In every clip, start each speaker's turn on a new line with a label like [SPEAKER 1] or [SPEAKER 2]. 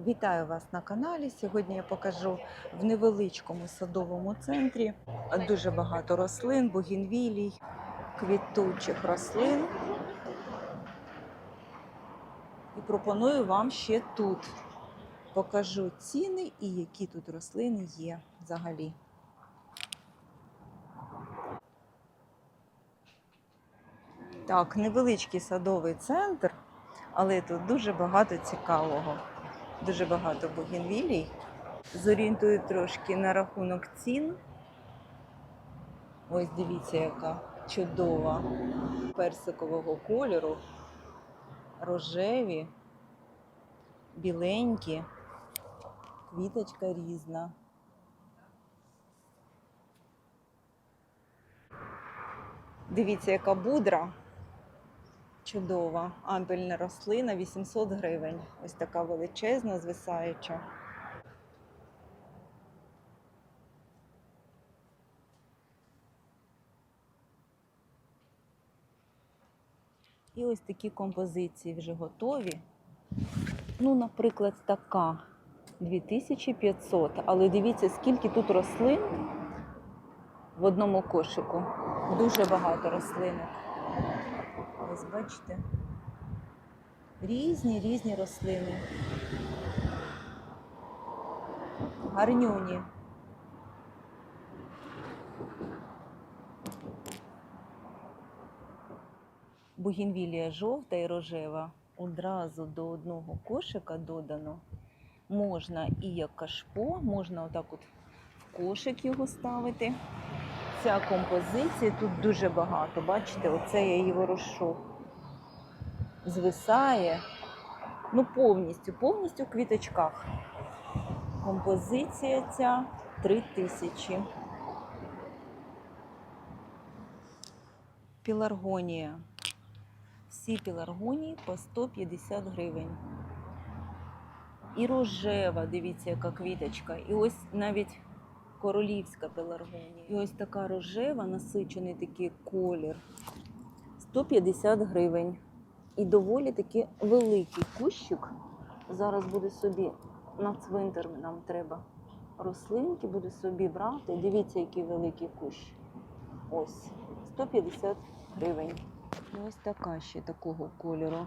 [SPEAKER 1] Вітаю вас на каналі. Сьогодні я покажу в невеличкому садовому центрі дуже багато рослин, бугінвілій, квітучих рослин. І пропоную вам ще тут покажу ціни і які тут рослини є взагалі. Так, невеличкий садовий центр, але тут дуже багато цікавого. Дуже багато бугенвілій. Зорієнтую трошки на рахунок цін. Ось дивіться, яка чудова персикового кольору, рожеві, біленькі, квіточка різна. Дивіться, яка будра. Чудова ампельна рослина 800 гривень. Ось така величезна, звисаюча. І ось такі композиції вже готові. Ну, наприклад, така 2500. Але дивіться, скільки тут рослин в одному кошику. Дуже багато рослинок. Ось бачите. Різні різні рослини. Гарнюні. Бугінвілія жовта і рожева одразу до одного кошика додано. Можна і як кашпо, можна отак от в кошик його ставити. Ця композиція тут дуже багато. Бачите, оце я її ворошу. Звисає. Ну, повністю, повністю в квіточках. Композиція ця 3000. Піларгонія. Всі піларгонії по 150 гривень. І рожева, дивіться, яка квіточка. І ось навіть королівська пеларгонія. І ось така рожева, насичений такий колір. 150 гривень. І доволі таки великий кущик. Зараз буде собі на цвинтар нам треба рослинки, буду собі брати. Дивіться, який великий кущ. Ось 150 гривень. І ось така ще такого кольору.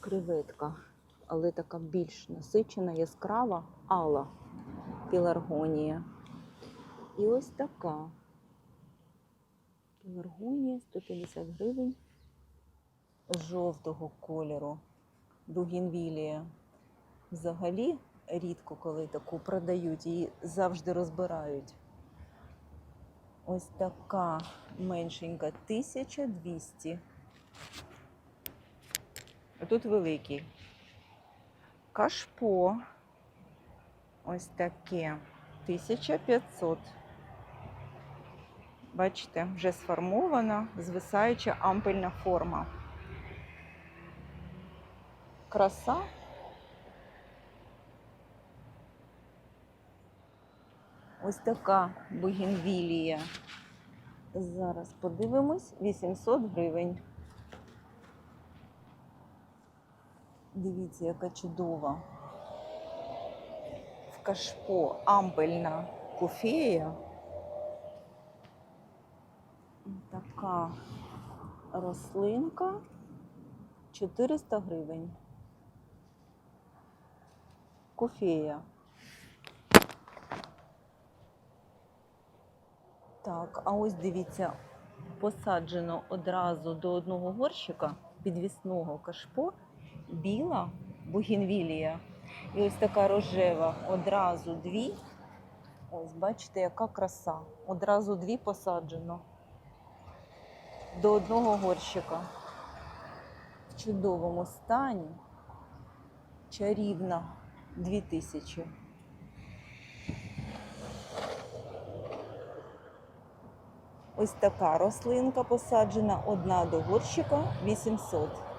[SPEAKER 1] Креветка, але така більш насичена, яскрава, алла піларгонія. І ось така. Піларгонія 150 гривень жовтого кольору. Бугінвілія. Взагалі рідко коли таку продають, її завжди розбирають. Ось така меншенька 1200. А тут великий. Кашпо. Ось таке 1500. Бачите, вже сформована звисаюча ампельна форма. Краса. Ось така бугенвілія. Зараз подивимось 800 гривень. Дивіться, яка чудова кашпо ампельна кофея. Така рослинка 400 гривень. Кофея. Так, а ось дивіться, посаджено одразу до одного горщика підвісного кашпо біла бугінвілія. І ось така рожева, одразу дві. Ось, бачите, яка краса. Одразу дві посаджено. До одного горщика. В чудовому стані. Чарівна 2000. Ось така рослинка посаджена, одна до горщика 800.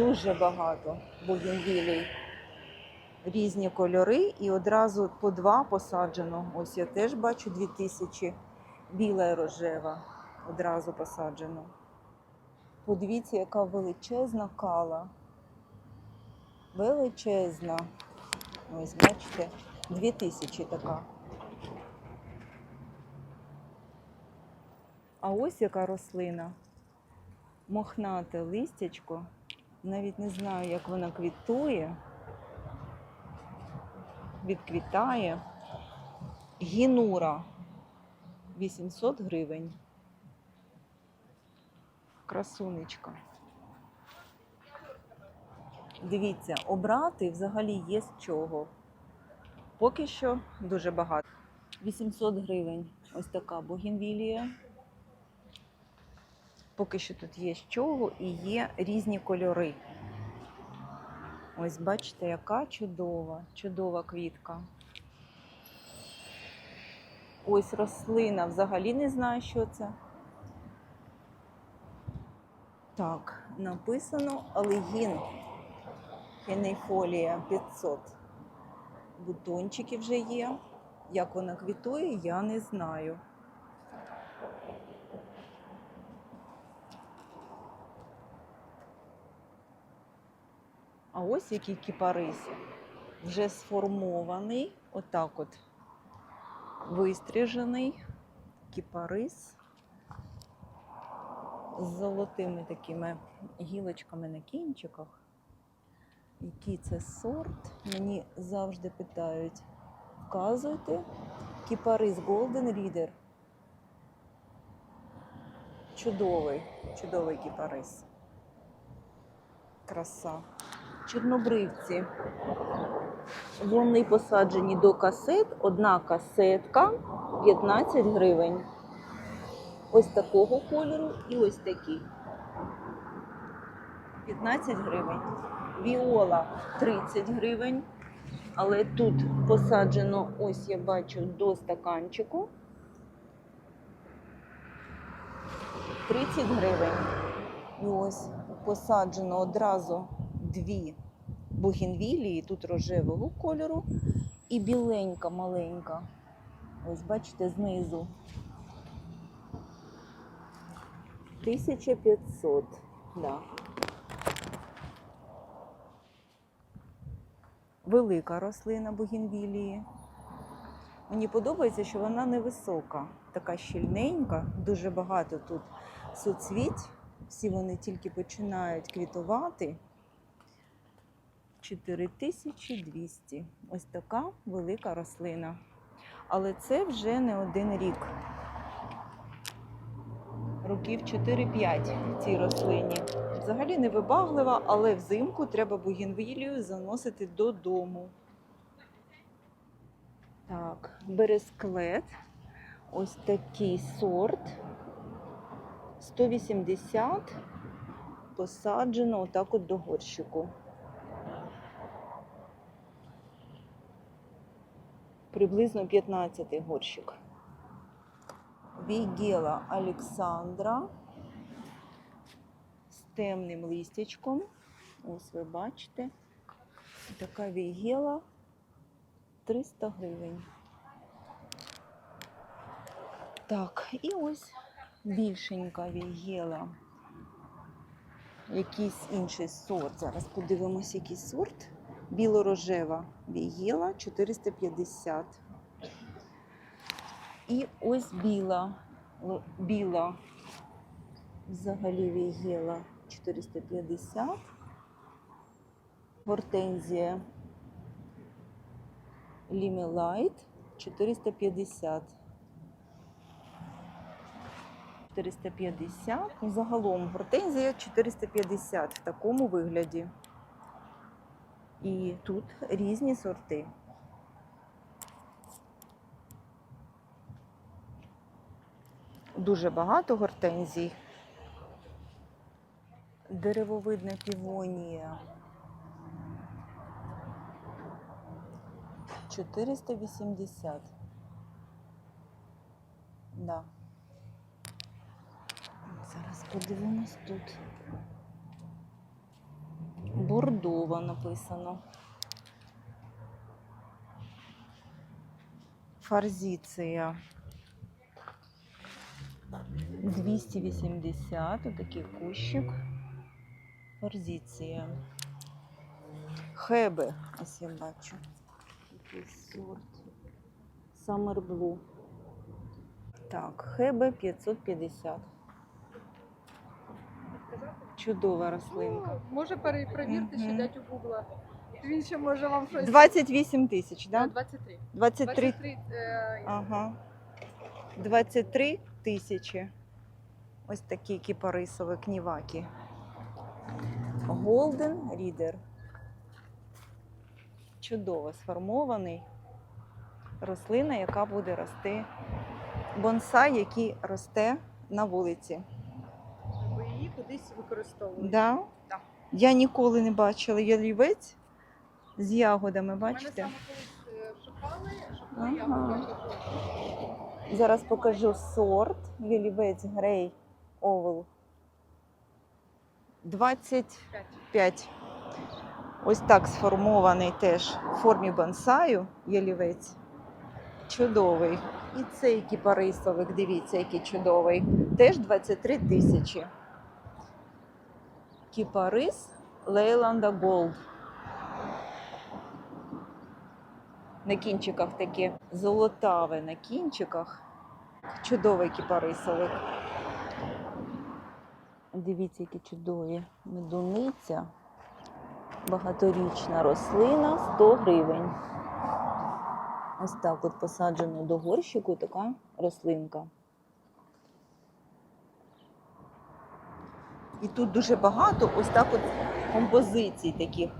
[SPEAKER 1] Дуже багато бугенвілій. Різні кольори і одразу по два посаджено. Ось я теж бачу 2000. Біла і рожева одразу посаджено. Подивіться, яка величезна кала. Величезна. Ось, бачите, 2000 така. А ось яка рослина. Мохнате листячко. Навіть не знаю, як вона квітує. Відквітає. Гінура. 800 гривень. Красунечка. Дивіться, обрати взагалі є з чого. Поки що дуже багато. 800 гривень. Ось така богінвілія. Поки що тут є з чого і є різні кольори. Ось бачите, яка чудова, чудова квітка. Ось рослина, взагалі не знаю, що це. Так, написано алегін. Хенейфолія 500. Бутончики вже є. Як вона квітує, я не знаю. А ось який кіпарис. Вже сформований, отак от вистрижений кіпарис з золотими такими гілочками на кінчиках. Який це сорт? Мені завжди питають. Вказуйте кіпарис Golden Reader. Чудовий, чудовий кіпарис. Краса. Чорнобривці. Вони посаджені до касет. Одна касетка 15 гривень. Ось такого кольору і ось такий. 15 гривень. Віола 30 гривень. Але тут посаджено, ось я бачу, до стаканчику. 30 гривень. І ось посаджено одразу дві бугінвілії, тут рожевого кольору і біленька маленька. Ось бачите, знизу. 1500. Да. Велика рослина бугінвілії. Мені подобається, що вона невисока, така щільненька, дуже багато тут суцвіть. Всі вони тільки починають квітувати. 4200. Ось така велика рослина. Але це вже не один рік. Років 4-5 цій рослині. Взагалі не вибаглива, але взимку треба бугінвілію заносити додому. Так, бересклет. Ось такий сорт. 180 посаджено отак от до горщику. Приблизно 15 горщик. Вігела Олександра з темним листячком. Ось ви бачите. Така вігела 300 гривень. Так, і ось більшенька вігела. Якийсь інший сорт. Зараз подивимось, який сорт. Біло-рожева вігела 450. І ось біла. Біла. Взагалі вігела 450. Гортензія Лімелайт 450. 450. Ну, загалом гортензія 450 в такому вигляді. І тут різні сорти. Дуже багато гортензій. Деревовидна півонія. 480. Да. Зараз подивимось тут. Бордова написано. Фарзіція. 280, отакий кущик. Форзіція. Хеби, ось я бачу. Який сорт. Summer Blue. Так, хеби 550. Чудова рослинка.
[SPEAKER 2] Ну, може перепровірте,
[SPEAKER 1] Мгм.
[SPEAKER 2] що дядю Гугла. Він ще може вам щось.
[SPEAKER 1] 28 тисяч, так? Да?
[SPEAKER 2] 23.
[SPEAKER 1] 23
[SPEAKER 2] 23 е,
[SPEAKER 1] Ага. 23 тисячі. Ось такі кіпарисові кніваки. Golden Reader. Чудово сформований. Рослина, яка буде рости. Бонсай, який росте на вулиці.
[SPEAKER 2] Ви її кудись використовуєте.
[SPEAKER 1] Да?
[SPEAKER 2] Да.
[SPEAKER 1] Я ніколи не бачила ялівець з ягодами,
[SPEAKER 2] Мене
[SPEAKER 1] бачите?
[SPEAKER 2] саме е, шукали, шукали,
[SPEAKER 1] Ага. Зараз покажу сорт. Ялівець Грей Овел. 25. Ось так сформований теж в формі бонсаю ялівець. Чудовий. І цей кіпарисовик, дивіться, який чудовий. Теж 23 тисячі. Кіпарис Лейланда Голд. На кінчиках таке золотаве на кінчиках. Чудовий кіпарисовик. Дивіться, які чудові. Медуниця. Багаторічна рослина 100 гривень. Ось так от посаджено до горщику така рослинка. І тут дуже багато ось так от композицій таких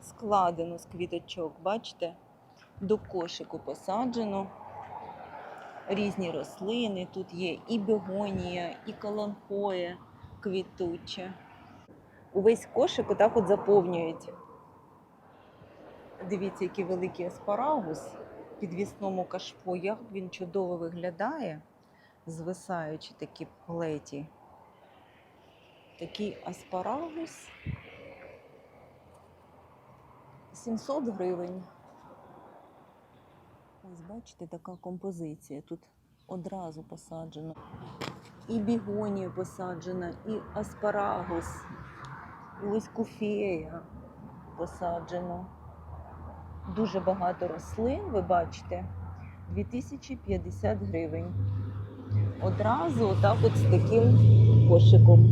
[SPEAKER 1] складено з квіточок. Бачите? До кошику посаджено різні рослини. Тут є і бегонія, і каланхоя квітуче. Увесь кошик отак от заповнюють. Дивіться, який великий аспарагус в підвісному кашпо. Як він чудово виглядає, звисаючи такі плеті. Такий аспарагус 700 гривень. Ось бачите, така композиція. Тут одразу посаджено. І бігонія посаджена, і аспарагус, і ось куфея посаджено. Дуже багато рослин, ви бачите, 2050 гривень. Одразу отак от з таким кошиком.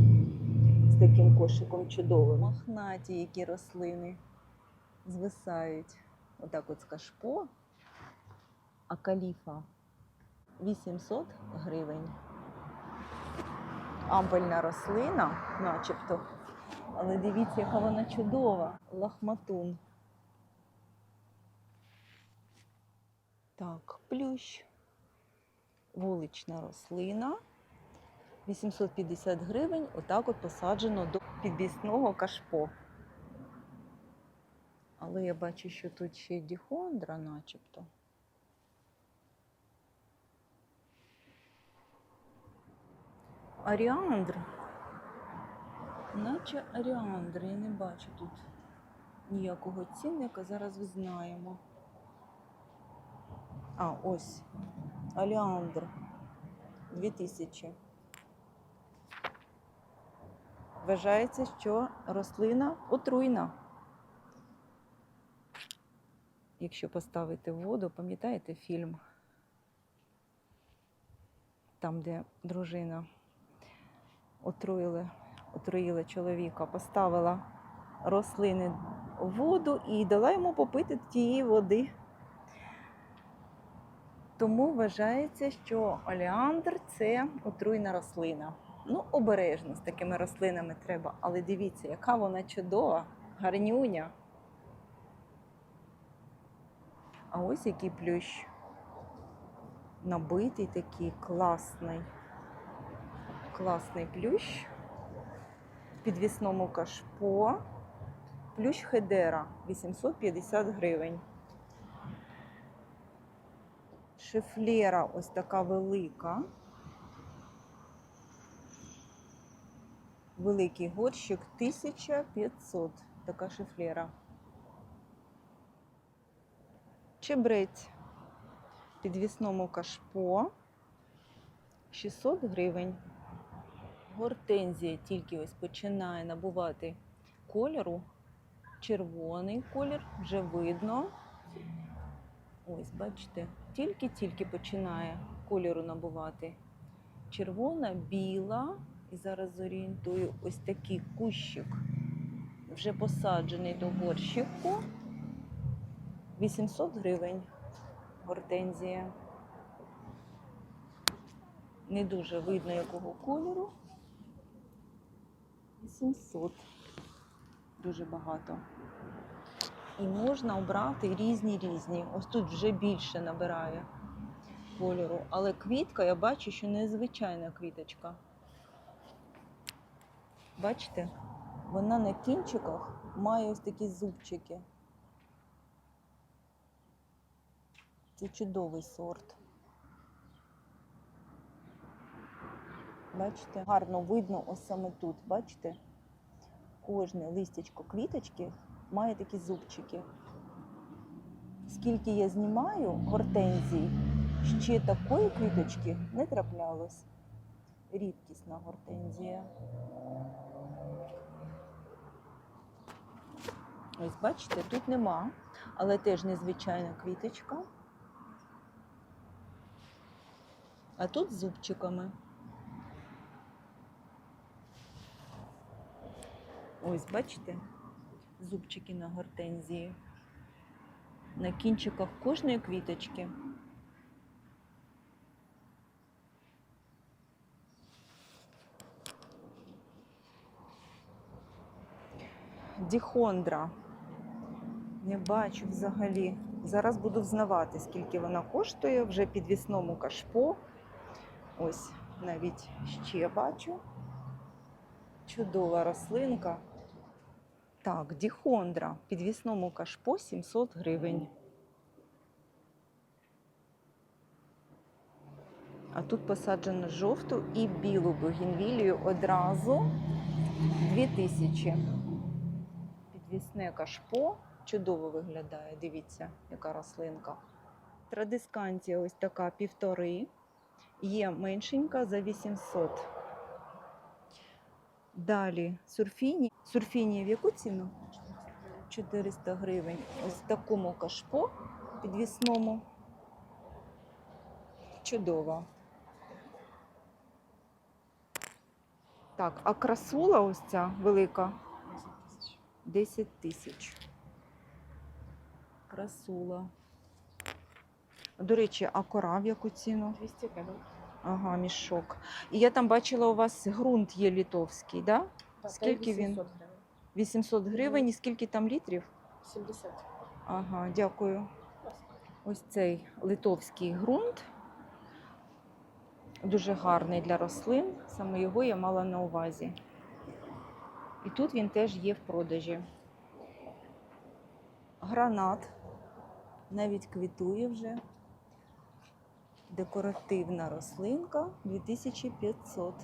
[SPEAKER 1] Таким кошиком чудовим. Мохнаті, які рослини звисають. Отак от з кашпо. А каліфа 800 гривень. Ампельна рослина, начебто. Але дивіться, яка вона чудова. Лахматун. Так, плющ. Вулична рослина. 850 гривень. Отак от посаджено до підвісного кашпо. Але я бачу, що тут ще діхондра, начебто. Аріандр. Наче аріандр. Я не бачу тут ніякого цінника. Зараз знаємо. А, ось. Аліандр. 2000. Вважається, що рослина отруйна. Якщо поставити воду, пам'ятаєте фільм? Там, де дружина отруїли, отруїла чоловіка, поставила рослини в воду і дала йому попити тієї води. Тому вважається, що олеандр це отруйна рослина. Ну, обережно з такими рослинами треба, але дивіться, яка вона чудова, гарнюня. А ось який плющ. Набитий такий класний. Класний плющ. В підвісному кашпо. Плющ Хедера 850 гривень. Шифлера ось така велика. Великий горщик 1500. Така шифлера. Чебрець підвісному кашпо 600 гривень. Гортензія тільки ось починає набувати кольору. червоний колір, вже видно. Ось, бачите, тільки-тільки починає кольору набувати. Червона, біла. І зараз зорієнтую ось такий кущик, вже посаджений до горщику. 800 гривень гортензія. Не дуже видно якого кольору. 800. Дуже багато. І можна обрати різні різні. Ось тут вже більше набирає кольору. Але квітка, я бачу, що незвичайна квіточка. Бачите? Вона на кінчиках має ось такі зубчики. Це чудовий сорт. Бачите? Гарно видно ось саме тут. Бачите? Кожне листячко квіточки має такі зубчики. Скільки я знімаю гортензій, ще такої квіточки не траплялось. Рідкісна гортензія. Ось бачите, тут нема, але теж незвичайна квіточка. А тут з зубчиками. Ось, бачите, зубчики на гортензії. На кінчиках кожної квіточки. Діхондра. Не бачу взагалі. Зараз буду взнавати, скільки вона коштує. Вже підвісному кашпо. Ось навіть ще бачу. Чудова рослинка. Так, діхондра. Підвісному кашпо 700 гривень. А тут посаджено жовту і білу бугінвілію одразу 2000. Підвісне кашпо чудово виглядає. Дивіться, яка рослинка. Традисканція ось така півтори. Є меншенька за 800. Далі сурфіні. Сурфіні в яку ціну? 400 гривень. Ось в такому кашпо підвісному. Чудово. Так, а красула ось ця велика 10 тисяч. Красула. До речі, а кора в яку ціну?
[SPEAKER 2] 200 гривень.
[SPEAKER 1] Ага, мішок. І я там бачила, у вас ґрунт є літовський, да?
[SPEAKER 2] Так,
[SPEAKER 1] Скільки він?
[SPEAKER 2] 800 гривень.
[SPEAKER 1] 800 гривень і скільки там літрів?
[SPEAKER 2] 70.
[SPEAKER 1] Ага, дякую. Ось цей литовський ґрунт. Дуже гарний для рослин. Саме його я мала на увазі. І тут він теж є в продажі. Гранат навіть квітує вже. Декоративна рослинка 2500.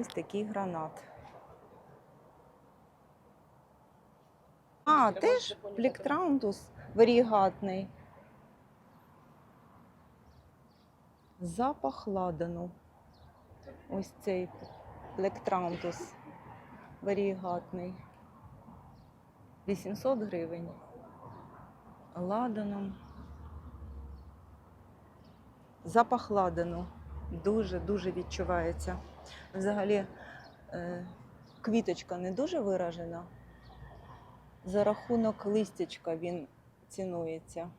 [SPEAKER 1] Ось такий гранат. А, теж плектрантус варігатний. Запах ладану. Ось цей плектрантус варігатний. 800 гривень. Ладаном. Запах ладану дуже-дуже відчувається. Взагалі, е, квіточка не дуже виражена. За рахунок листячка він цінується.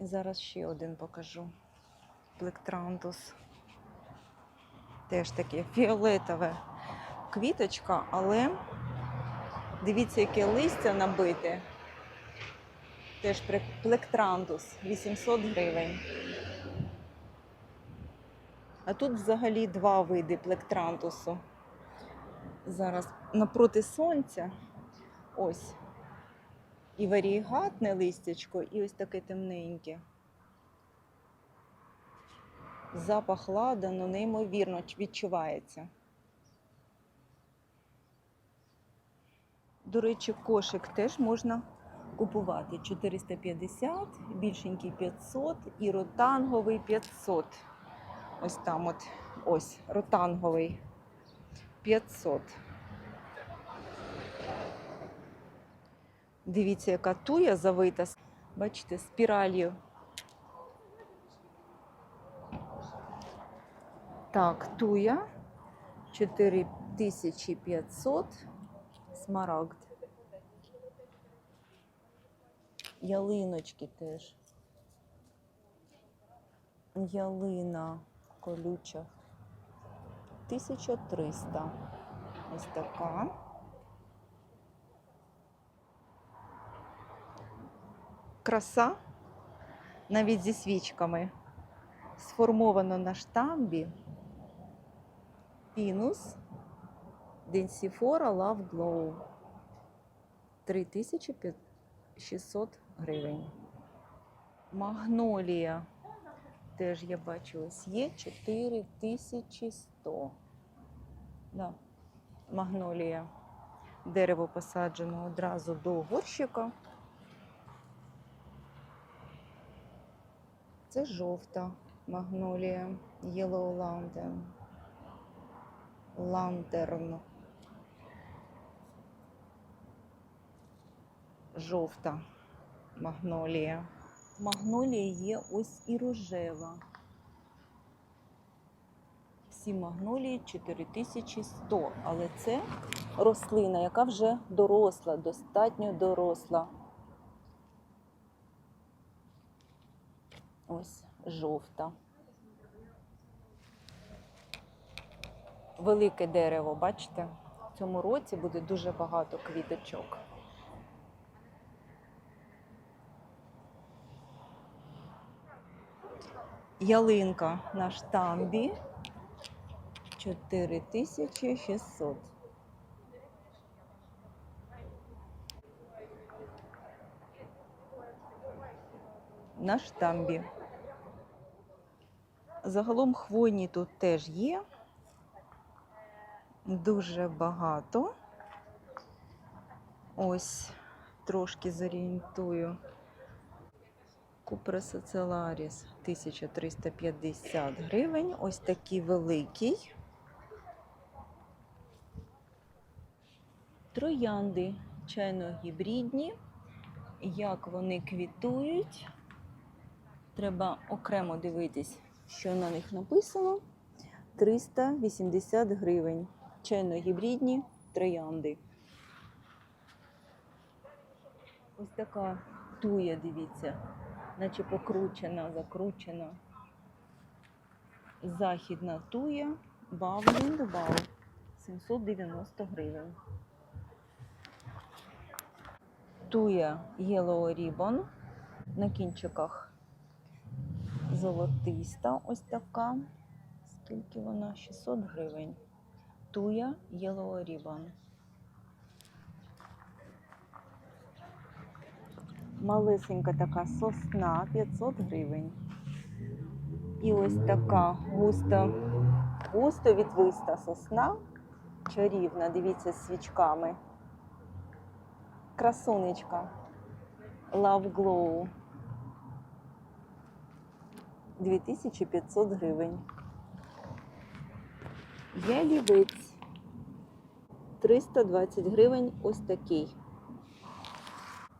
[SPEAKER 1] І зараз ще один покажу. Плектрантус. Теж таке фіолетове квіточка, але дивіться, яке листя набите. Теж плектрантус 800 гривень. А тут взагалі два види плектрантусу. Зараз напроти сонця. Ось. І варігатне листячко, і ось таке темненьке. Запах ладану неймовірно відчувається. До речі, кошик теж можна купувати 450, більшенький 500 і ротанговий 500. Ось там от ось ротанговий 500. Дивіться, яка туя завита. Бачите, спіралью. Так, туя 4500 смарагд. Ялиночки теж. Ялина колюча. 1300. Ось така. Краса навіть зі свічками. Сформовано на штамбі. Пінус Денсіфора Love Glow 3600 гривень. Магнолія теж я бачу, ось є 4100. Да. Магнолія. Дерево посаджено одразу до горщика. Це жовта магнолія Yellow Lantern. Лантерн. Жовта магнолія. Магнолія є ось і рожева. Всі магнолії 4100, але це рослина, яка вже доросла, достатньо доросла. Ось жовта. Велике дерево, бачите? В цьому році буде дуже багато квіточок. Ялинка на штамбі 4600. На штамбі. Загалом хвойні тут теж є. Дуже багато. Ось трошки зорієнтую. Купра Соцеларіс 1350 гривень. Ось такий великий. Троянди чайно-гібридні. Як вони квітують. Треба окремо дивитись, що на них написано. 380 гривень. Чайно-гібридні троянди. Ось така туя, дивіться, наче покручена, закручена. Західна туя, Бавлінг Бау, 790 гривень. Туя Yellow Ribbon на кінчиках золотиста, ось така. Скільки вона? 600 гривень. Туя Yellow Ribbon. Малесенька така сосна 500 гривень. І ось така густо, густо відвиста сосна, чарівна, дивіться, з свічками. Красунечка. Love Glow. 2500 гривень. Ялівець. 320 гривень ось такий.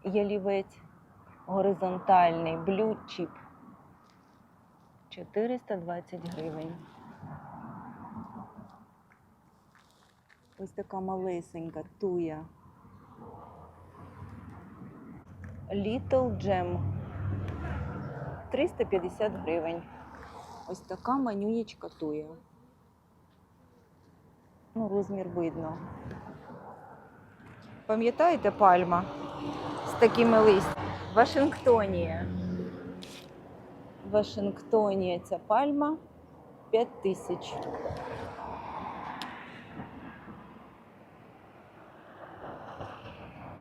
[SPEAKER 1] Ялівець горизонтальний, блю чіп. 420 гривень. Ось така малесенька туя. Little Gem. 350 гривень. Ось така манюнічка туя. Ну, розмір видно. Пам'ятаєте пальма з такими листями? Вашингтонія. Вашингтонія ця пальма 5 тисяч.